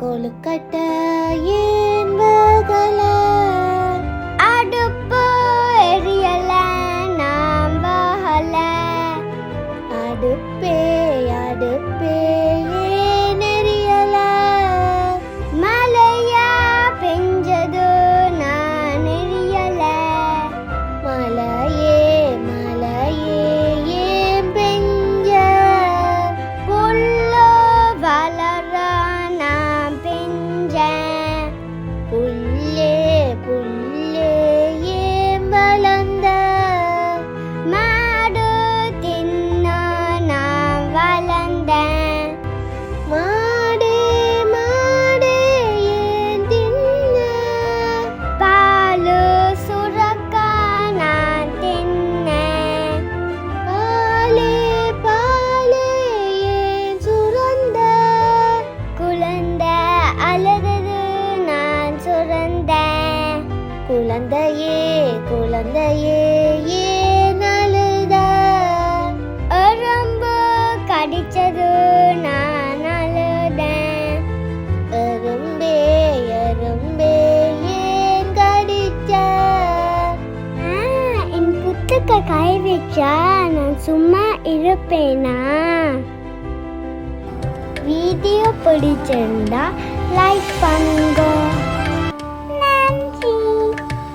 கொழுக்கட்ட ஏன் வேகல? அடுப்பு எரியல நாம் வாழல அடுப்பே அடுப்பே. குழந்தையே குழந்தையே ஏன் அழுத? ரொம்ப கடிச்சது நான் அழுதேன். எறும்பே எறும்பே ஏன் கடிச்ச? என் புத்துக்க கை வச்சா நான் சும்மா இருப்பேனா? வீடியோ பிடிச்சிருந்தா லைக் பண்ணுங்க.